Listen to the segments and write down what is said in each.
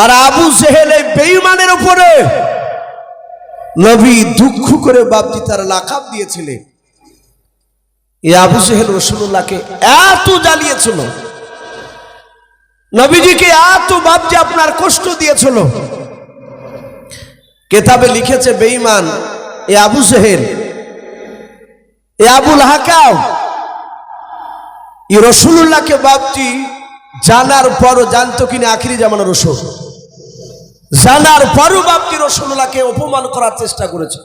আর আবু জেহেল এই বেঈমানের উপরে নবী দুঃখ করে বাপজি তার লাকাব দিয়েছিলেন। এই আবু জেহেল রসুল্লাহকে এত জ্বালিয়েছিল। নবীজিকে এত বাপজি আপনার কষ্ট দিয়েছিল। কেতাবে লিখেছে, বেঈমান, এ আবু জেহেল, এ আবুল হাকাম ই রসুল্লাহকে বাপজি জানার পরও জানতো কিনা আখিরি জামানো রসুল। জানার পরও বাপজি রসুল্লাহকে অপমান করার চেষ্টা করেছে।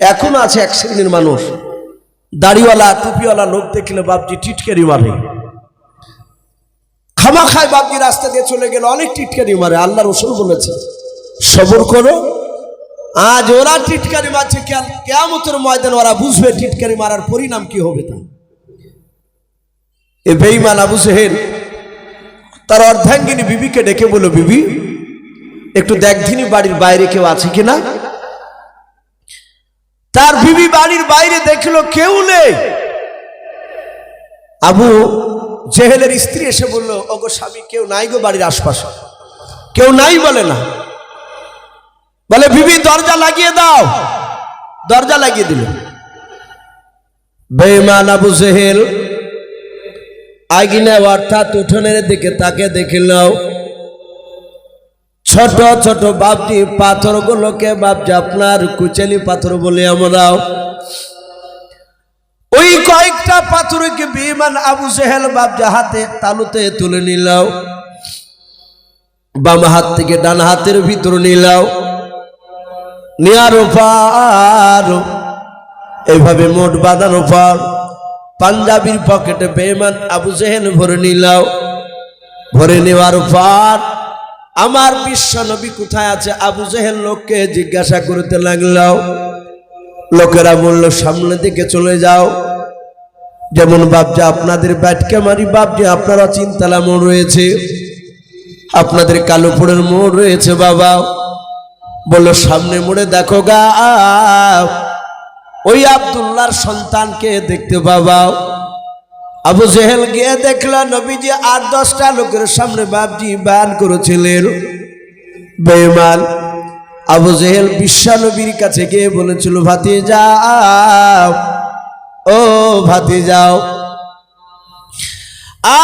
এখনও আছে এক শ্রেণির মানুষ। দাড়িওয়ালা, টুপিওয়ালা লোক দেখলে বাপজি টিটকারি মারে। খামা খায় বাপজি রাস্তা দিয়ে চলে গেলে, অনেক টিটকারি মারে। আল্লাহ রসুল বলেছে, সবর করো। আজ ওরা টিটকারি মারছে কেমতের ময়দান ওরা বুঝবে টিটকারি মারার পরিণাম কি হবে তা এ বেইমান আবু সেহেল তার অর্ধাঙ্গিনী বিবিকে ডেকে বলো বিবি একটু দেখধিনী বাড়ির বাইরে কেউ আছে কিনা? তার বিবি বাড়ির বাইরে দেখল কেউ নেই। আবু জেহেলের স্ত্রী এসে বলল, ওগো স্বামী, কেউ নাই গো বাড়ির আশপাশে। কেউ নাই বলে না। বলে, বিবি, দরজা লাগিয়ে দাও। দরজা লাগিয়ে দিল। বেমান আবু জেহেল আগিনা অর্থাৎ উঠোনের দিকে তাকে দেখিল ছোট ছোট বাপটি পাথরগুলোকে বাপজি আপনার কুচেলি পাথর বলে আমরাও ওই কয়েকটা পাথরকে বিমান আবু জেহেল বাপজা হাতে তালুতে তুলে নিলাও, বাম হাত থেকে ডান হাতের ভিতর নিলাও। নেয়ার পার এইভাবে মোট বাঁধানো পর পাঞ্জাবির পকেটে বেমান আবু জেহেল ভরে নিলাও, ভরে নেওয়ার পর আমার বিশ্ব নবী কোথায় আছে? আবু জেহেল লোককে জিজ্ঞাসা করতে লাগলাও লোকেরা বলল সামনে দিকে চলে যাও। যেমন বাপজা, আপনাদের ব্যাটকে মারি। বাপজি, আপনারা চিন্তালা মোড় রয়েছে। আপনাদের কালোপুরের মোড় রয়েছে, বাবা। বলল, সামনে মোড়ে দেখো গা। ওই আবদুল্লার সন্তানকে দেখতে পাবা। আবু জেহেল গিয়ে দেখল, নবীজি আট দশটা লোকের সামনে বাপজি বান করেছিলেন। বেমান আবু জেহেল বিশ্বানবীর কাছে গিয়ে বলেছিল ভাতি যাও ও ভাতি যাও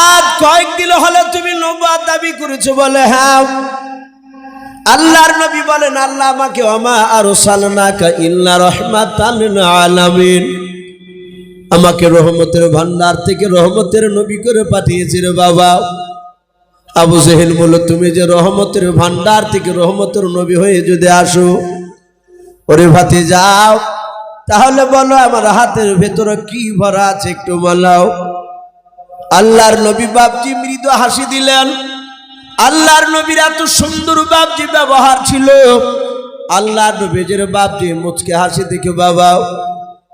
আজ কয়েকদিন হলে তুমি নবাদ দাবি করেছ বলে হ্যাঁ। আল্লাহর নবী বলেন, আল্লাহ আমাকে অমা আর সালনাকা ইল্লা রহমাতান আলামিন। আমাকে রহমতের ভান্ডার থেকে রহমতের নবী করে পাঠিয়েছে রে বাবা। আবু জেহেল বলল, তুমি যে রহমতের ভান্ডার থেকে রহমতের নবী হয়ে যদি আসো, ওরে ভাতে যাও তাহলে বলো আমার হাতের ভেতরে কি ভরা আছে একটু বলাও আল্লাহর নবী বাপজি মৃদু হাসি দিলেন। আল্লাহর নবীর এত সুন্দর বাপজি ব্যবহার ছিল। আল্লাহর নবীজের বাপজি মুচকে হাসি দেখে বাবা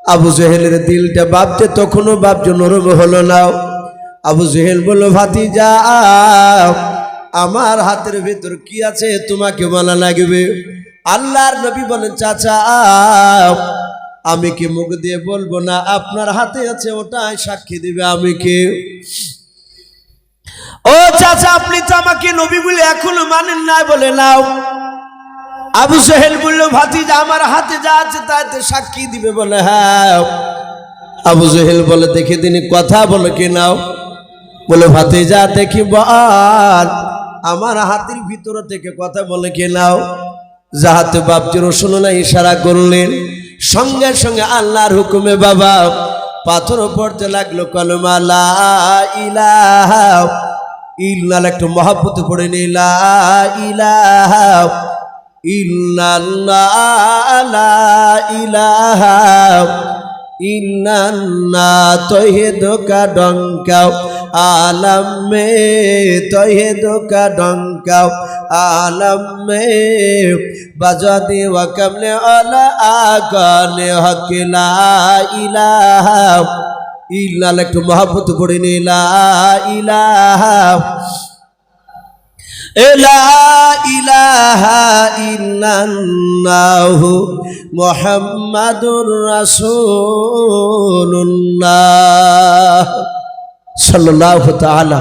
আবু জেহেলের দিলটা বাপতে তখনও বাপজ নরম হলো না। আবু জেহেল বলল ভাতি যা আমার হাতের ভেতর কি আছে? তোমাকে বলা লাগবে? আল্লাহর নবী বলেন, চাচা, আমি কি মুখ দিয়ে বলব না? আপনার হাতে আছে, ওটাই সাক্ষী দিবে আমি কে ও চাচা, আপনি তো আমাকে নবী বলে এখনও মানেন না বলে নাও। আবু সোহেল বলল, ভাতিজা, আমার হাতে যা আছে তাতে সাক্ষী দিবে। বলে হ্যাঁ। আবু সোহেল বলে, দেখে তিনি কথা বলে, কি নাও? বলে, ভাতিজা, দেখি বল, আমার হাতের ভিতর থেকে কথা বলে, কে নাও? যাহাতে বাপজি রসুন না ইশারা করলেন, সঙ্গে সঙ্গে আল্লাহর হুকুমে, বাবা, পাথর পড়তে লাগল কলমালা ইলাহা ইল্লাল একটু মহাব্বত পড়ে নিলা ইলাহা ইল্লাল্লা তহে দোকা ডঙ্কাও আলম মে তহে দোকা ডঙ্কাও আলম মে বাজা দেওয়া কমলে আলা আগানে হকিলা ইলাহা ইল্লাল একটু মহাব্বত পড়ে নিলা ইলাহা। মুহাম্মাদুর রাসূলুল্লাহ সাল্লাল্লাহু তাআলা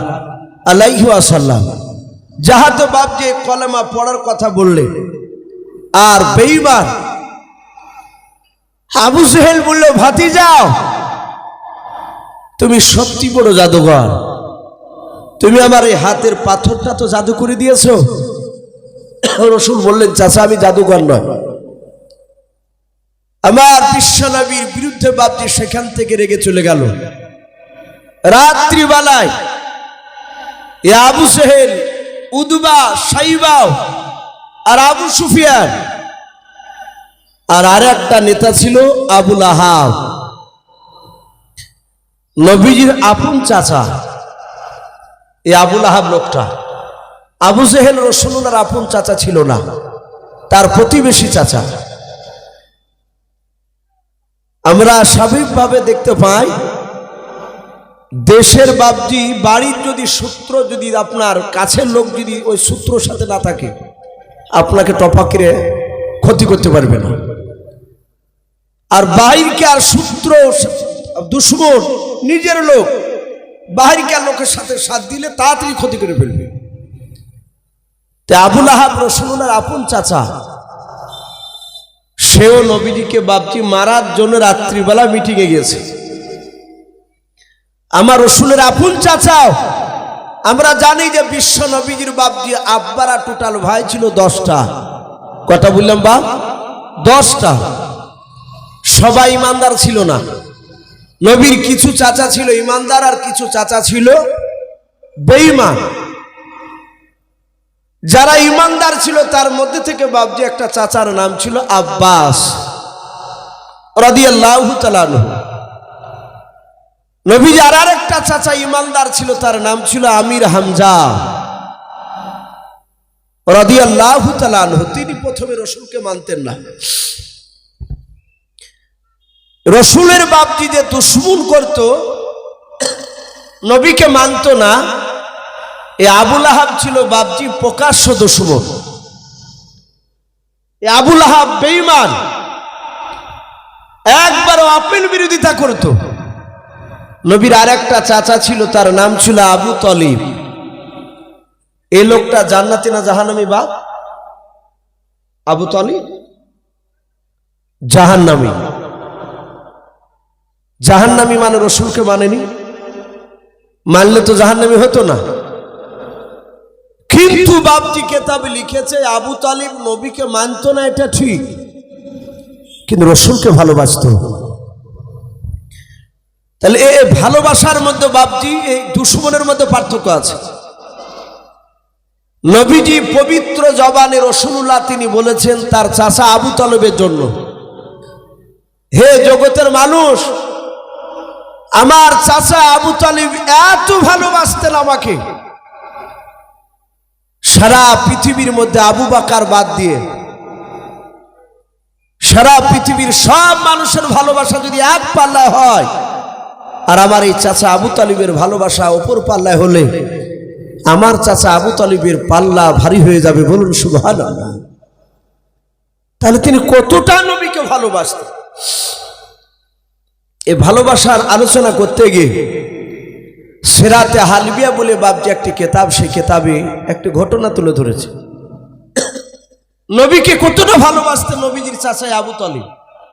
আলাইহি ওয়াসাল্লাম। যাহাতে বাপ যে কলেমা পড়ার কথা বললে, আর বেইমান আবু সেহেল বলল ভাতি যাও তুমি সত্যি বড় জাদুঘর। তুমি আমার এই হাতের পাথরটা তো জাদু করে দিয়েছ। রসুল বললেন, চাচা, আমি জাদুঘর নয়। আমার বিশ্বনবীর বিরুদ্ধে বাপজি সেখান থেকে রেগে চলে গেল। রাত্রিবেলায় আবু সেহেল উদবা সাইবাও আর আবু সুফিয়ান আর আর একটা নেতা ছিল আবুল আহাব। নবীজির আপন চাচা। এই আবুল আহাব লোকটা। আবু জেহেল রসুল্লার আপন চাচা ছিল না, তার প্রতিবেশী চাচা। আমরা স্বাভাবিকভাবে দেখতে পাই, দেশের বাবজি বাড়ির যদি সূত্র যদি আপনার, কাছের লোক যদি ওই সূত্রর সাথে না থাকে, আপনাকে টপাকিরে ক্ষতি করতে পারবে না। আর বাহিরকে আর সূত্র, দুশ্মন, নিজের লোক বাহিরকে আর লোকের সাথে সাথ দিলে তাড়াতাড়ি ক্ষতি করে ফেলবে। তা আবুল আহাব রসুল্লার আপন চাচা, সেও নবীজিকে বাপজি মারার জন্য রাত্রিবেলা মিটিংয়ে গেছে আমার রসুলের আপন চাচাও আমরা জানি যে বিশ্ব নবীজির বাপজি আব্বারা টোটাল ভাই ছিল দশটা। কথা বললাম বাপ, দশটা। সবাই ইমানদার ছিল না। নবীর কিছু চাচা ছিল, ইমানদার, আর কিছু চাচা ছিল বেঈমান। যারা ইমানদার ছিল, তার মধ্যে থেকে বাবজি একটা চাচার নাম ছিল আব্বাস তাআলা নবীজি আর আরেকটা চাচা ইমানদার ছিল, তার নাম ছিল আমির হামজা, রাদিয়াল্লাহু তাআলা আনহু। তিনি প্রথমে রসুলকে মানতেন না। রসুলের বাপজি যে দুশ্মন করত, নবীকে মানত না। এ আবুল আহাব ছিল বাপজি প্রকাশ্য দুশ্মন। এ আবুল আহাব বেইমান একবারও আপেল বিরোধিতা করত। নবীর আর একটা চাচা ছিল, তার নাম ছিল আবু তলিব। এ লোকটা জান্নাতি না জাহান্নামি বাপ? আবু তলিব। জাহান্নামী। জাহান্নামী মানে রসুলকে মানেনি। মানলে তো জাহান্নামী হতো না। কিন্তু বাপজি কেতাবে লিখেছে, আবু তালিব নবীকে মানতো না, এটা ঠিক। কিন্তু রসুলকে ভালোবাসতো। তাহলে এ ভালোবাসার মধ্যে বাপজি এই দুশ্মনের মধ্যে পার্থক্য আছে। নবীজি পবিত্র জবানে রসুল্লাহ তিনি বলেছেন, তার চাচা আবু তালেবের জন্য। হে জগতের মানুষ আমার চাচা আবু তালিব এত ভালোবাসতেন আমাকে। সারা পৃথিবীর মধ্যে আবু বাকার বাদ দিয়ে সারা পৃথিবীর সব মানুষের ভালোবাসা যদি এক পাল্লায় হয়, আর আমার এই চাচা আবু তালিবের ভালোবাসা ওপর পাল্লায় হলে আমার চাচা আবু তালিবের পাল্লা ভারী হয়ে যাবে বলুন সুভান তাহলে তিনি কতটা নবীকে ভালোবাসতেন? এ ভালোবাসার আলোচনা করতে গিয়ে সেরাতে হালবিয়া বলে বাবজি একটি কেতাব, সেই কেতাবে একটি ঘটনা তুলে ধরেছে। নবীকে কতটা ভালোবাসতে নবীজির চাচাই আবু তালিব?